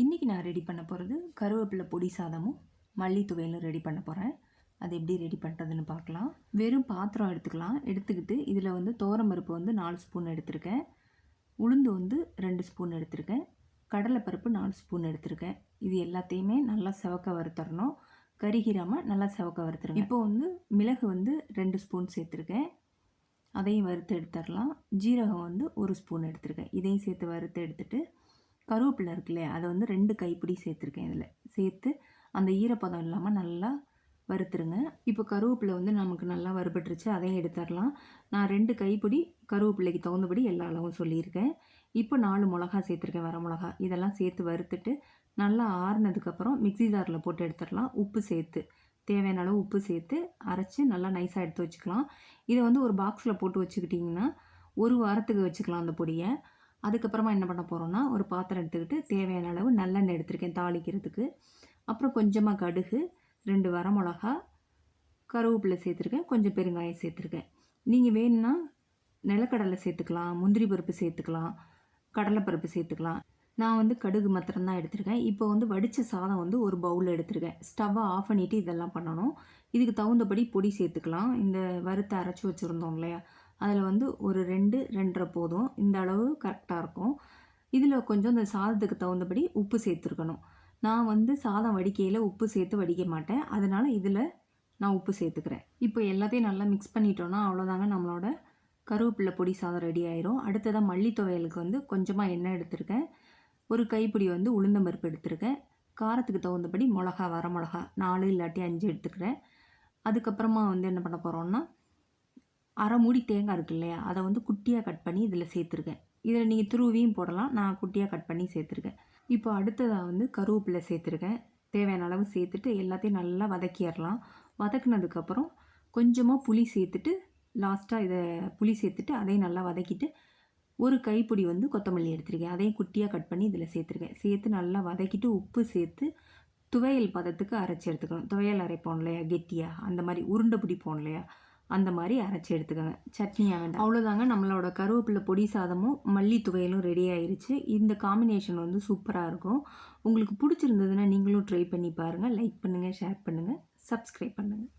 இன்றைக்கி நான் ரெடி பண்ண போகிறது கருவேப்பிலை பொடி சாதமும் மல்லி துவையலும் ரெடி பண்ண போகிறேன் அது எப்படி ரெடி பண்ணுறதுன்னு பார்க்கலாம். வெறும் பாத்திரம் எடுத்துக்கலாம். எடுத்துக்கிட்டு இதில் வந்து பருப்பு வந்து நாலு ஸ்பூன் எடுத்திருக்கேன். உளுந்து வந்து ரெண்டு ஸ்பூன் எடுத்திருக்கேன். கடலைப்பருப்பு நாலு ஸ்பூன் எடுத்திருக்கேன். இது எல்லாத்தையுமே நல்லா செவக்க வறுத்தரணும். கருகிராமல் நல்லா செவக்க வறுத்துருங்க. இப்போ வந்து மிளகு வந்து ரெண்டு ஸ்பூன் சேர்த்துருக்கேன். அதையும் வறுத்து எடுத்துடலாம் ஜீரகம் வந்து ஒரு ஸ்பூன் எடுத்திருக்கேன். இதையும் சேர்த்து வறுத்து எடுத்துகிட்டு கருவேப்பிலை இருக்குல்ல அதை வந்து ரெண்டு கைப்பிடி சேர்த்துருக்கேன் இதில். சேர்த்து அந்த ஈரப்பதம் இல்லாமல் நல்லா வறுத்துருங்க. இப்போ கருவேப்பிலை வந்து நமக்கு நல்லா வறுபட்டுருச்சு அதையும் எடுத்துடலாம். நான் ரெண்டு கைப்பிடி கருவேப்பிலைக்கு தகுந்தபடி எல்லா அளவும் சொல்லியிருக்கேன். இப்போ நாலு மிளகா சேர்த்துருக்கேன் வர மிளகா. இதெல்லாம் சேர்த்து வறுத்துட்டு நல்லா ஆறுனதுக்கப்புறம் மிக்சி ஜாரில் போட்டு எடுத்துடலாம். உப்பு சேர்த்து. தேவையான அளவு உப்பு சேர்த்து அரைச்சி நல்லா நைஸாக எடுத்து வச்சுக்கலாம். இதை வந்து ஒரு பாக்ஸில் போட்டு வச்சுக்கிட்டிங்கன்னா ஒரு வாரத்துக்கு வச்சுக்கலாம் அந்த பொடியை. அதுக்கப்புறமா என்ன பண்ண போகிறோன்னா ஒரு பாத்திரம் எடுத்துக்கிட்டு தேவையான அளவு நல்லெண்ணெய் எடுத்திருக்கேன் தாளிக்கிறதுக்கு. அப்புறம் கொஞ்சமாக கடுகு ரெண்டு வரமிளகா கருவேப்பிலை சேர்த்துருக்கேன் கொஞ்சம் பெருங்காயம் சேர்த்துருக்கேன். நீங்கள் வேணும்னா நிலக்கடலை சேர்த்துக்கலாம் முந்திரி பருப்பு சேர்த்துக்கலாம் கடலைப்பருப்பு சேர்த்துக்கலாம். நான் வந்து கடுகு மாத்திரம் தான் எடுத்திருக்கேன். இப்போ வந்து வடித்த சாதம் வந்து ஒரு பவுலில் எடுத்திருக்கேன். ஸ்டவ்வை ஆஃப் பண்ணிவிட்டு இதெல்லாம் பண்ணணும். இதுக்கு தகுந்தபடி பொடி சேர்த்துக்கலாம். இந்த வறுத்து அரைச்சி வச்சுருந்தோம் இல்லையா? அதில் வந்து ஒரு ரெண்டு ரெண்டரை போதும். இந்த அளவு கரெக்டாக இருக்கும். இதில் கொஞ்சம் இந்த சாதத்துக்கு தகுந்தபடி உப்பு சேர்த்துருக்கணும். நான் வந்து சாதம் வடிக்கையில் உப்பு சேர்த்து வடிக்க மாட்டேன். அதனால் இதில் நான் உப்பு சேர்த்துக்கிறேன். இப்போ எல்லாத்தையும் நல்லா மிக்ஸ் பண்ணிட்டோன்னா அவ்வளோதாங்க நம்மளோட கருவேப்பிலை பொடி சாதம் ரெடி ஆயிரும். அடுத்ததாக மல்லி துவையலுக்கு வந்து கொஞ்சமாக எண்ணெய் எடுத்திருக்கேன். ஒரு கைப்பிடி வந்து உளுந்தம்பருப்பு எடுத்திருக்கேன். காரத்துக்கு தகுந்தபடி மிளகா வர மிளகா நாலு இல்லாட்டி அஞ்சு எடுத்துக்கிறேன். அதுக்கப்புறமா வந்து என்ன பண்ண போகிறோன்னா அரை மூடி தேங்காய் இருக்கு இல்லையா? அதை வந்து குட்டியாக கட் பண்ணி இதில் சேர்த்துருக்கேன். இதில் நீங்கள் துருவியும் போடலாம். நான் குட்டியாக கட் பண்ணி சேர்த்துருக்கேன். இப்போ அடுத்ததாக வந்து கருவேப்பிலை சேர்த்துருக்கேன். தேவையான அளவு சேர்த்துட்டு எல்லாத்தையும் நல்லா வதக்கிடலாம். வதக்குனதுக்கப்புறம் கொஞ்சமாக புளி சேர்த்துட்டு லாஸ்ட்டாக இதை புளி சேர்த்துட்டு அதையும் நல்லா வதக்கிட்டு ஒரு கைப்பிடி வந்து கொத்தமல்லி எடுத்திருக்கேன். அதையும் குட்டியாக கட் பண்ணி இதில் சேர்த்துருக்கேன். சேர்த்து நல்லா வதக்கிட்டு உப்பு சேர்த்து துவையல் பதத்துக்கு அரைச்சி எடுத்துக்கணும். துவையல் அரைப்போம் இல்லையா? கெட்டியாக அந்த மாதிரி உருண்டை பிடிப்போம் இல்லையா? அந்த மாதிரி அரைச்சி எடுத்துக்கோங்க. சட்னியாக வேண்டாம். அவ்வளோதாங்க நம்மளோட கருவேப்பிலை பொடி சாதமும் மல்லி துவையலும் ரெடி ஆயிடுச்சு இந்த காம்பினேஷன் வந்து சூப்பராக இருக்கும். உங்களுக்கு பிடிச்சிருந்ததுன்னா நீங்களும் ட்ரை பண்ணி பாருங்கள் லைக் பண்ணுங்கள் ஷேர் பண்ணுங்கள் சப்ஸ்கிரைப் பண்ணுங்கள்